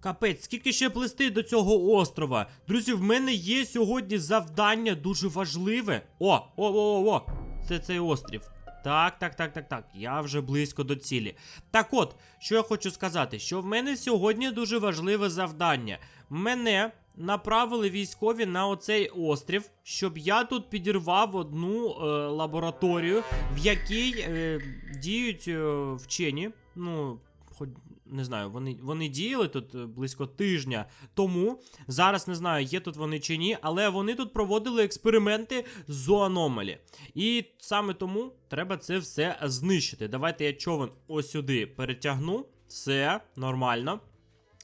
Капець, скільки ще плисти до цього острова? Друзі, в мене є сьогодні завдання дуже важливе. О, о, о, о, о! Це цей острів. Так, так, так, так, так. Я вже близько до цілі. Так от, що я хочу сказати, що в мене сьогодні дуже важливе завдання. Мене направили військові на оцей острів, щоб я тут підірвав одну е, лабораторію, в якій е, діють е, вчені. Ну, хоч не знаю, вони, вони діяли тут е, близько тижня тому. Зараз не знаю, є тут вони чи ні, але вони тут проводили експерименти з зоаномалі. І саме тому треба це все знищити. Давайте я човен ось сюди перетягну. Все нормально.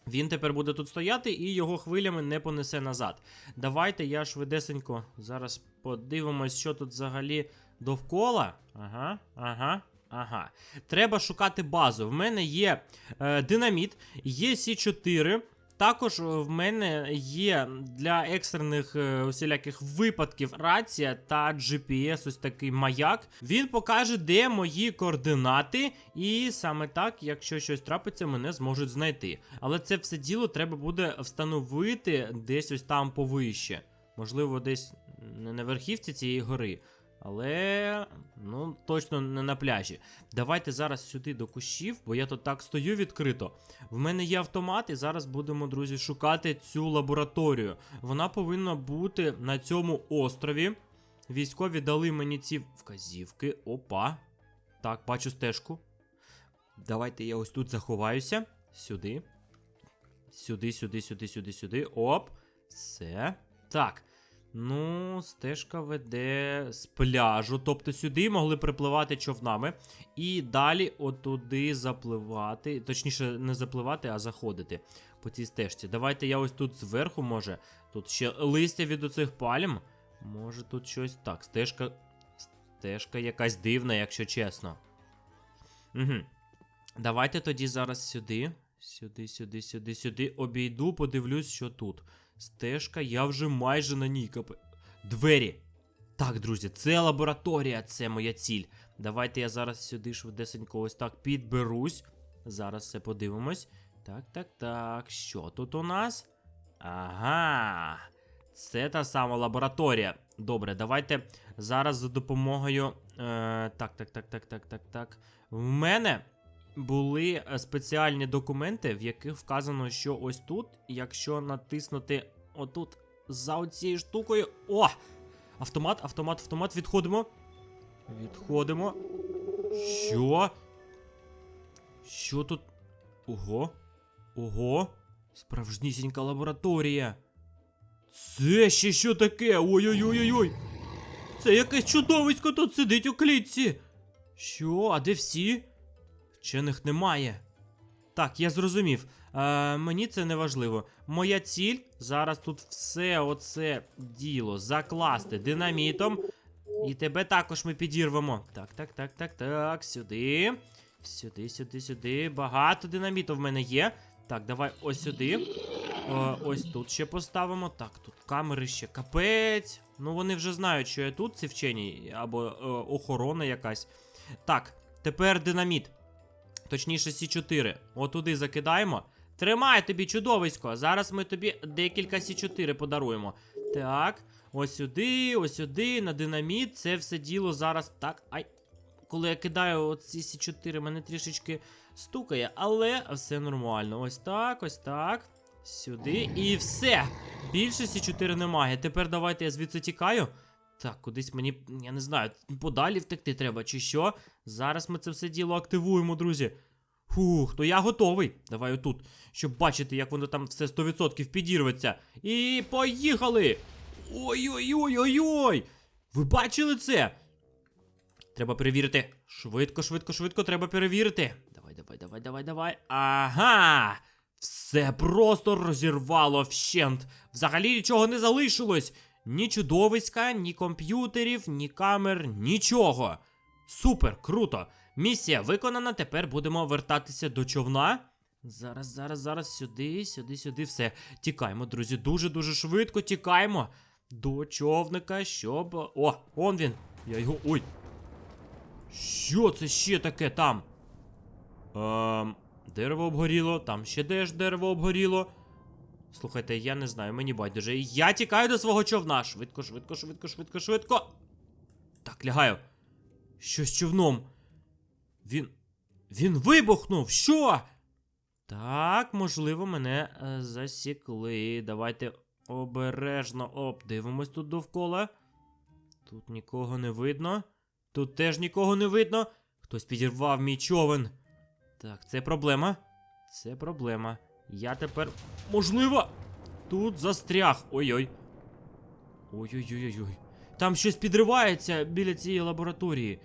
Він тепер буде тут стояти і його хвилями не понесе назад. Давайте я швидесенько зараз подивимось, що тут взагалі довкола. Ага, ага. Ага. Треба шукати базу. В мене є е, динаміт, є Сі4. Також е, в мене є для екстрених е, усіляких випадків рація та GPS, ось такий маяк. Він покаже, де мої координати, і саме так, якщо щось трапиться, мене зможуть знайти. Але це все діло треба буде встановити десь ось там повище. Можливо, десь на верхівці цієї гори. Але ну точно не на пляжі. Давайте зараз сюди до кущів, бо я тут так стою відкрито. В мене є автомат, і зараз будемо, друзі, шукати цю лабораторію. Вона повинна бути на цьому острові. Військові дали мені ці вказівки. Опа. Так, бачу стежку. Давайте я ось тут заховаюся. Сюди. Сюди, сюди, сюди, сюди, сюди. Оп. Все. Так. Ну, стежка веде з пляжу. Тобто сюди могли припливати човнами. І далі отуди запливати. Точніше, не запливати, а заходити по цій стежці. Давайте я ось тут зверху, може. Тут ще листя від оцих пальм. Може тут щось. Так, стежка. Стежка якась дивна, якщо чесно. Угу. Давайте тоді зараз сюди. Сюди, сюди, сюди, сюди. Обійду, подивлюсь, що тут. Стежка, я вже майже на ній капе. Двері. Так, друзі, це лабораторія, це моя ціль. Давайте я зараз сюди швидесенько ось так підберусь. Зараз все подивимось. Так, так, так. Що тут у нас? Ага. Це та сама лабораторія. Добре, давайте зараз за допомогою. Е, так, так, так, так, так, так, так. В мене були е, спеціальні документи, в яких вказано, що ось тут, якщо натиснути отут за оцією штукою. О! Автомат, автомат, автомат, відходимо. Відходимо. Що? Що тут? Ого. Ого. Справжнісінька лабораторія. Це ще що таке? Ой-ой-ой-ой-ой. Це якесь чудовисько тут сидить у клітці. Що? А де всі? Вчених немає. Так, я зрозумів. Е, мені це не важливо. Моя ціль зараз тут все оце діло закласти динамітом. І тебе також ми підірвемо. Так, так, так, так, так. Сюди. Сюди, сюди, сюди. Багато динаміту в мене є. Так, давай ось сюди. Е, ось тут ще поставимо. Так, тут камери ще капець. Ну вони вже знають, що я тут, ці вчені, або е, охорона якась. Так, тепер динаміт. Точніше, Сі4. Отуди закидаємо. Тримай тобі чудовисько. Зараз ми тобі декілька Сі4 подаруємо. Так, ось сюди, ось сюди, на динаміт. Це все діло зараз так. Ай. Коли я кидаю оці Сі4, мене трішечки стукає, але все нормально. Ось так, ось так. Сюди. І все. Більше Сі4 немає. Тепер давайте я звідси тікаю. Так, кудись мені, я не знаю, подалі втекти треба, чи що. Зараз ми це все діло активуємо, друзі. Фух, то я готовий. Давай отут, щоб бачити, як воно там все 100% підірветься. І поїхали! Ой-ой-ой-ой-ой! Ви бачили це? Треба перевірити. Швидко, швидко, швидко, треба перевірити. Давай, давай, давай, давай, давай. Ага! Все просто розірвало вщент. Взагалі нічого не залишилось. Ні чудовиська, ні комп'ютерів, ні камер, нічого. Супер, круто. Місія виконана. Тепер будемо вертатися до човна. Зараз, зараз, зараз, сюди, сюди, сюди, все. Тікаємо, друзі. Дуже-дуже швидко тікаємо до човника, щоб. О, он він. Я його. Ой. Що це ще таке там? Ем, Дерево обгоріло, там ще теж дерево обгоріло. Слухайте, я не знаю, мені байдуже. Я тікаю до свого човна. Швидко, швидко, швидко, швидко, швидко. Так, лягаю. Що з човном? Він. Він вибухнув! Що? Так, можливо, мене е, засікли. Давайте обережно обдивимось тут довкола. Тут нікого не видно. Тут теж нікого не видно. Хтось підірвав мій човен. Так, це проблема. Це проблема. Я тепер, можливо, тут застряг. Ой-ой. Ой-ой-ой-ой. Там щось підривається біля цієї лабораторії.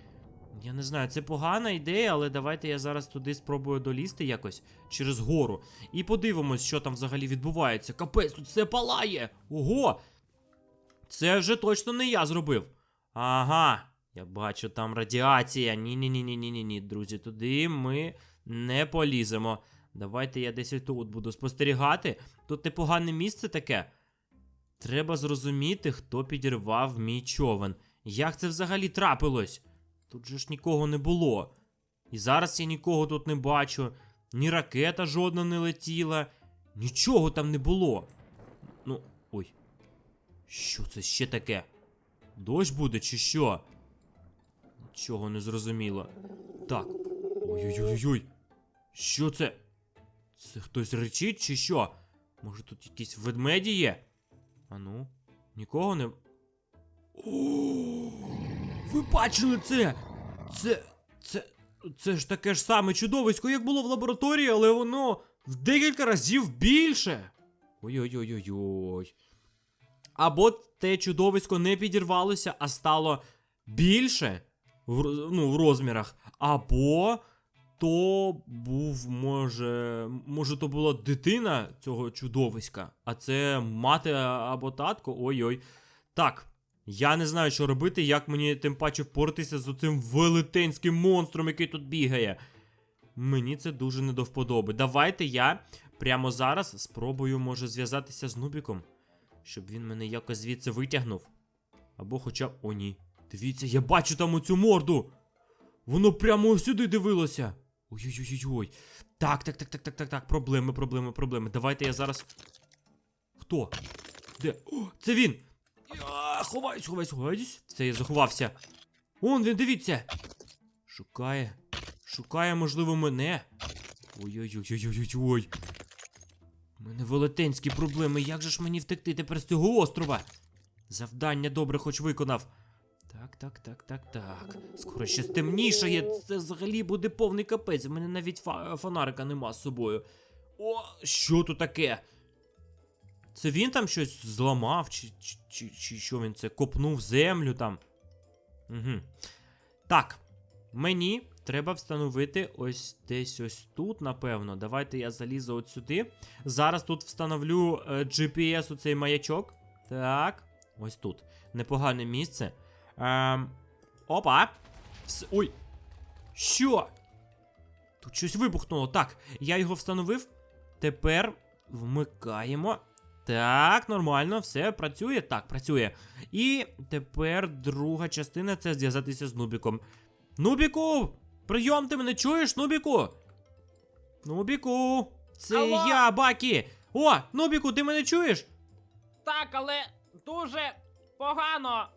Я не знаю, це погана ідея, але давайте я зараз туди спробую долізти якось через гору. І подивимось, що там взагалі відбувається. Капець, тут все палає! Ого! Це вже точно не я зробив. Ага, я бачу там радіація. Ні-ні-ні-ні-ні-ні, друзі, туди ми не поліземо. Давайте я десь тут буду спостерігати. Тут непогане місце таке. Треба зрозуміти, хто підірвав мій човен. Як це взагалі трапилось? Тут же ж нікого не було. І зараз я нікого тут не бачу. Ні ракета жодна не летіла, нічого там не було. Ну, ой. Що це ще таке? Дощ буде чи що? Нічого не зрозуміло. Так. Ой-ой-ой-ой. Що це? Це хтось речить чи що? Може тут якісь ведмеді є? Ану, нікого не. О, ви бачили це? Це. Це. Це ж таке ж саме чудовисько, як було в лабораторії, але воно в декілька разів більше. Ой-ой-ой-ой-ой. Або те чудовисько не підірвалося, а стало більше в, ну, в розмірах. Або то був, може. Може, то була дитина цього чудовиська, а це мати або татко. Ой-ой. Так. Я не знаю, що робити, як мені тим паче впоратися з оцим велетенським монстром, який тут бігає. Мені це дуже не до вподоби. Давайте я прямо зараз спробую, може, зв'язатися з Нубіком, щоб він мене якось звідси витягнув. Або хоча б. О, ні. Дивіться, я бачу там оцю морду. Воно прямо сюди дивилося. Ой-ой-ой-ой. Так, так, так, так, так, так, так. Проблеми, проблеми, проблеми. Давайте я зараз. Хто? Де? О, це він! Я ховаюсь, ховаюсь, ховаюсь. Все, я заховався. Он він, дивіться. Шукає. Шукає, можливо, мене. Ой-ой-ой-ой-ой-ой. У мене велетенські проблеми. Як же ж мені втекти тепер з цього острова? Завдання добре хоч виконав. Так, так, так, так, так. Скоро ще стемнішає. Це взагалі буде повний капець. У мене навіть фонарика нема з собою. О, що тут таке? Це він там щось зламав, чи, чи, чи, чи що він це копнув землю там. Угу. Так, мені треба встановити ось десь ось тут, напевно. Давайте я залізу от сюди. Зараз тут встановлю е, GPS у цей маячок. Так, ось тут. Непогане місце. Ем, опа. Вс- Ой. Що? Тут щось вибухнуло. Так, я його встановив. Тепер вмикаємо. Так, нормально, все працює. Так, працює. І тепер друга частина це зв'язатися з Нубіком. Нубіку! Прийом, ти мене чуєш, Нубіку? Нубіку! Це Алло? я, Бакі! О, Нубіку, ти мене чуєш? Так, але дуже погано.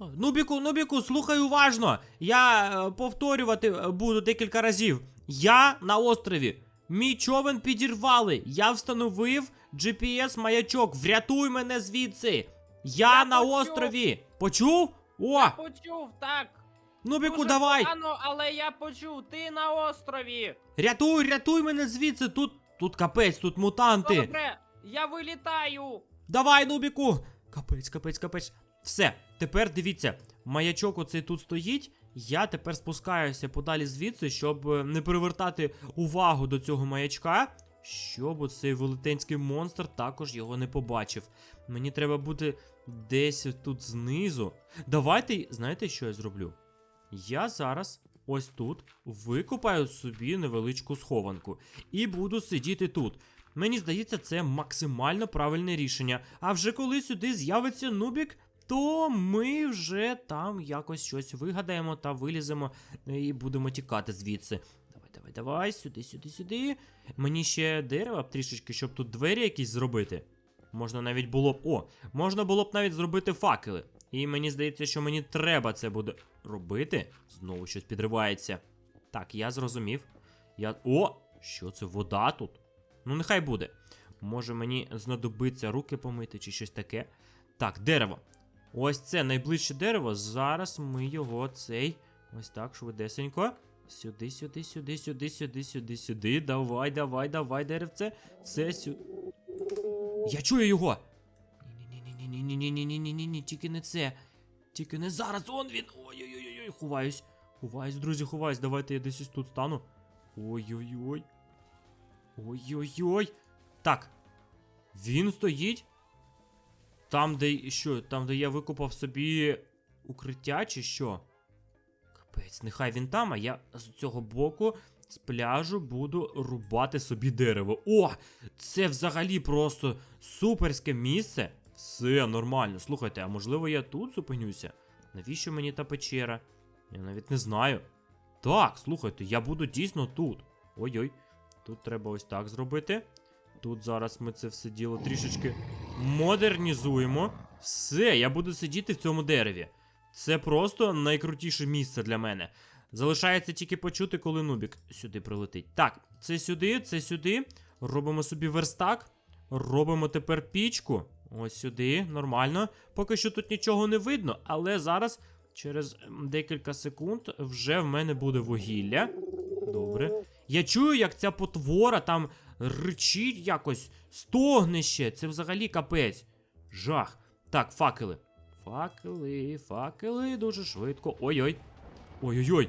Нубіку, Нубіку, слухай уважно. Я е, повторювати е, буду декілька разів. Я на острові. Мій човен підірвали. Я встановив GPS-маячок. Врятуй мене звідси. Я, Я на почув. острові. Почув? О! Почув, так. Нубіку, дуже давай! Погано, але я почув, ти на острові. Рятуй, рятуй мене звідси. Тут. Тут капець, тут мутанти. Добре, я вилітаю. Давай, Нубіку! Капець, капець, капець. Все, тепер дивіться, маячок оцей тут стоїть. Я тепер спускаюся подалі звідси, щоб е, не привертати увагу до цього маячка, щоб оцей велетенський монстр також його не побачив. Мені треба бути десь тут знизу. Давайте, знаєте, що я зроблю? Я зараз ось тут викопаю собі невеличку схованку і буду сидіти тут. Мені здається, це максимально правильне рішення. А вже коли сюди з'явиться Нубік, то ми вже там якось щось вигадаємо та виліземо е, і будемо тікати звідси. Давайте Давай, давай, сюди, сюди, сюди. Мені ще дерева трішечки, щоб тут двері якісь зробити. Можна навіть було б. О, можна було б навіть зробити факели. І мені здається, що мені треба це буде робити. Знову щось підривається. Так, я зрозумів. Я. О! Що це вода тут? Ну, нехай буде. Може мені знадобиться руки помити чи щось таке. Так, дерево. Ось це найближче дерево. Зараз ми його цей. Ось так, швидесенько. Сюди, сюди, сюди, сюди, сюди, сюди, сюди. Давай, давай, давай, деревце. Це сюди. Я чую його. Ні-ні-ні-ні-ні-ні-ні-ні-ні-ні, тільки не це. Тільки не зараз. Он він. Ой-ой-ой, ховаюсь. Ховаюсь, друзі, ховаюсь. Давайте я десь ось тут стану. Ой-ой-ой. Ой-ой-ой. Так. Він стоїть. Там, де що, там, де я викопав собі укриття, чи що? Капець, нехай він там, а я з цього боку з пляжу буду рубати собі дерево. О! Це взагалі просто суперське місце. Все нормально. Слухайте, а можливо я тут зупинюся? Навіщо мені та печера? Я навіть не знаю. Так, слухайте, я буду дійсно тут. Ой-ой. Тут треба ось так зробити. Тут зараз ми це все діло трішечки модернізуємо. Все, я буду сидіти в цьому дереві. Це просто найкрутіше місце для мене. Залишається тільки почути, коли Нубік сюди прилетить. Так, це сюди, це сюди. Робимо собі верстак. Робимо тепер пічку. Ось сюди, нормально. Поки що тут нічого не видно, але зараз, через декілька секунд, вже в мене буде вугілля. Добре. Я чую, як ця потвора там ричить якось, стогне ще. Це взагалі капець. Жах. Так, факели. Факели, факели, дуже швидко. Ой-ой. Ой-ой-ой.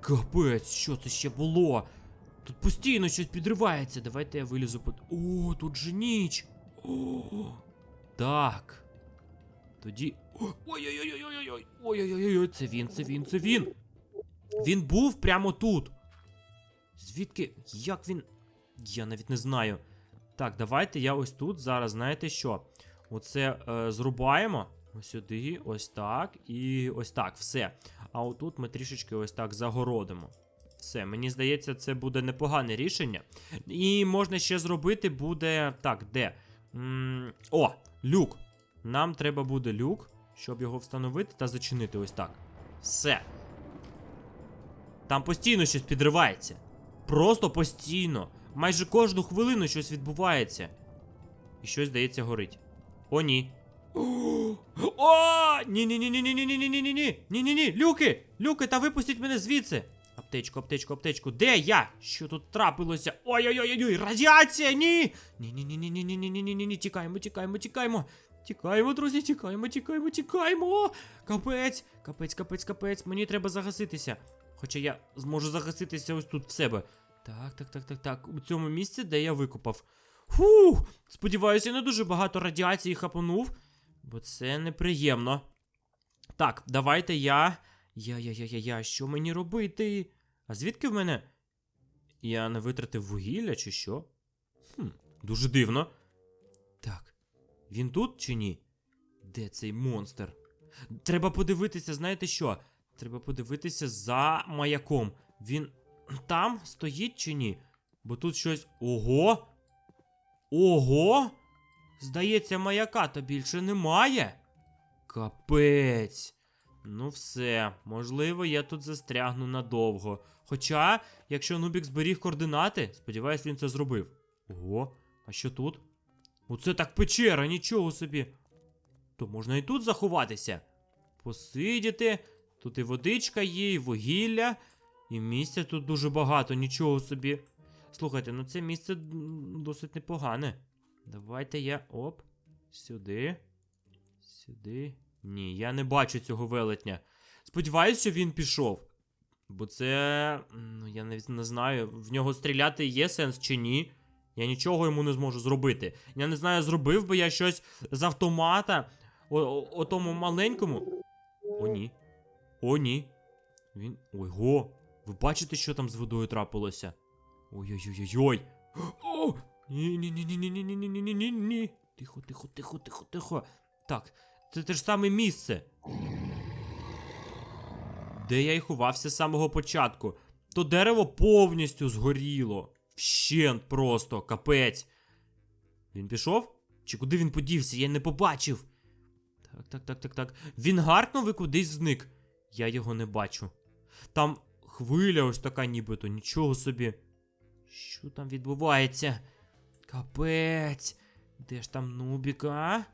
Капець, що це ще було? Тут постійно щось підривається. Давайте я вилізу под. О, тут же ніч. О, так. Тоді. Ой-ой-ой-ой-ой-ой. Ой-ой-ой-ой, це він, це він, це він. Він був прямо тут. Звідки? Як він. Я навіть не знаю. Так, давайте я ось тут зараз, знаєте що? Оце е, зрубаємо. Ось сюди, ось так і ось так, все. А отут ми трішечки ось так загородимо. Все, мені здається, це буде непогане рішення. І можна ще зробити буде. Так, де? м о, люк. Нам треба буде люк, щоб його встановити та зачинити ось так. Все. Там постійно щось підривається. Просто постійно. Майже кожну хвилину щось відбувається. І щось, здається, горить. О, ні. О! Ні, ні, ні, ні, ні, ні, ні, ні, ні, ні, ні, ні, ні, ні, люки! Люки, та випустіть мене звідси! Аптечку, аптечку, аптечку. Де я? Що тут трапилося? Ой-ой-ой-ой, радіація! Ні! Ні, ні, ні, ні, ні, ні, ні, ні, ні, ні, ні, тікаємо, тікаємо, тікаємо. Тікаємо, друзі, тікаємо, тікаємо, тікаємо. Капець, капець, капець, капець. Мені треба загаситися. Хоча я зможу загаситися ось тут в себе. Так, так, так, так, так. У цьому місці, де я викопав. Фух! Сподіваюся, я не дуже багато радіації хапанув, бо це неприємно. Так, давайте я. Я, я, я, я, я, що мені робити? А звідки в мене? Я не витратив вугілля чи що? Хм, дуже дивно. Так, він тут чи ні? Де цей монстр? Треба подивитися, знаєте що? Треба подивитися за маяком. Він там стоїть чи ні? Бо тут щось. Ого! Ого! Здається, маяка то більше немає. Капець. Ну все, можливо, я тут застрягну надовго. Хоча, якщо Нубік зберіг координати, сподіваюсь, він це зробив. Ого, а що тут? Оце так печера, нічого собі. То можна і тут заховатися. Посидіти. Тут і водичка є, і вугілля, і місця тут дуже багато, нічого собі. Слухайте, ну це місце досить непогане. Давайте я. Оп. Сюди. Сюди. Ні, я не бачу цього велетня. Сподіваюсь, що він пішов. Бо це. Ну, я навіть не знаю, в нього стріляти є сенс чи ні. Я нічого йому не зможу зробити. Я не знаю, зробив би я щось з автомата. О, о, о тому маленькому. О, ні. О, ні. Він. Ого! Ви бачите, що там з водою трапилося? Ой-ой-ой-ой. О! Ні, ні, ні, ні, ні, ні, ні, ні, ні, ні, ні, ні. Тихо, тихо, тихо, тихо, тихо. Так, це те ж саме місце. Де я і ховався з самого початку. то дерево повністю згоріло. Вщент просто, капець. Він пішов? Чи куди він подівся? Я не побачив. Так, так, так, так, так. Він гаркнув і кудись зник. Я його не бачу. Там хвиля ось така нібито, нічого собі. Що там відбувається? Капець. Де ж там Нубіка? а?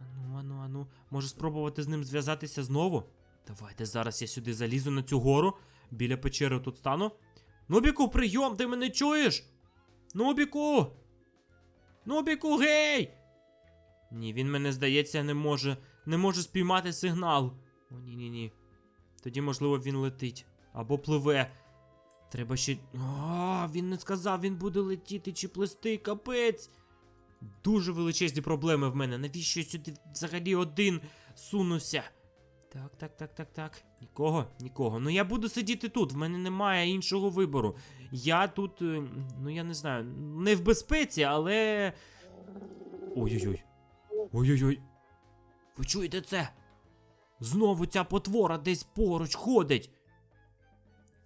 Ану, ану, ану. Може спробувати з ним зв'язатися знову? Давайте зараз я сюди залізу на цю гору. Біля печери тут стану. Нубіку, прийом, ти мене чуєш? Нубіку! Нубіку, гей! Ні, він мене, здається, не може. Не може спіймати сигнал. О, ні, ні, ні. Тоді, можливо, він летить. Або пливе. Треба ще. А, він не сказав, він буде летіти чи плисти, капець. Дуже величезні проблеми в мене. Навіщо я сюди взагалі один сунувся? Так, так, так, так, так. Нікого, нікого. Ну я буду сидіти тут, в мене немає іншого вибору. Я тут, е, ну я не знаю, не в безпеці, але. Ой-ой-ой. Ой-ой-ой. Ви чуєте це? Знову ця потвора десь поруч ходить.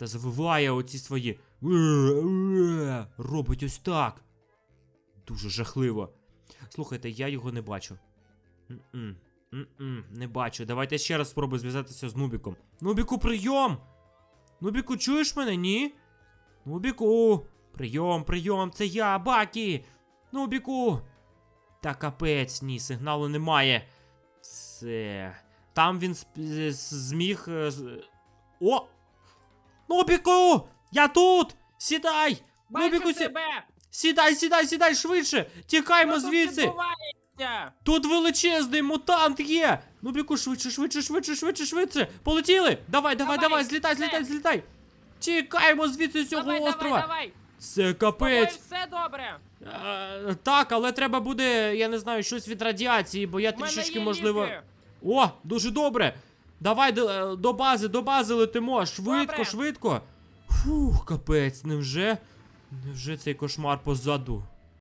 Та завиває оці свої. Робить ось так. Дуже жахливо. Слухайте, я його не бачу. Не бачу. Давайте ще раз спробую зв'язатися з Нубіком. Нубіку, прийом! Нубіку, чуєш мене, ні? Нубіку! Прийом, прийом, це я, Бакі! Нубіку! Та капець, ні, сигналу немає. Все. Там він зміг. е, О! Нубіку! Я тут! Сідай! Бачу сі... тебе! сідай, сідай, сідай швидше! Тікаймо Що тут звідси! відбувається? Тут величезний мутант є! Нубіку, швидше, швидше, швидше, швидше, швидше! Полетіли! Давай, давай, Давай, давай, злітай, все. злітай, злітай! Тікаємо звідси з цього давай, острова! давай, давай! Це тобою капець! все добре! Е, так, але треба буде, я не знаю, щось від радіації, бо я мене трішечки, є можливо. ліки. О, дуже добре. Давай до, е, до бази, до бази летимо. Швидко, Добре. швидко. Фух, капець, невже? Невже цей кошмар позаду?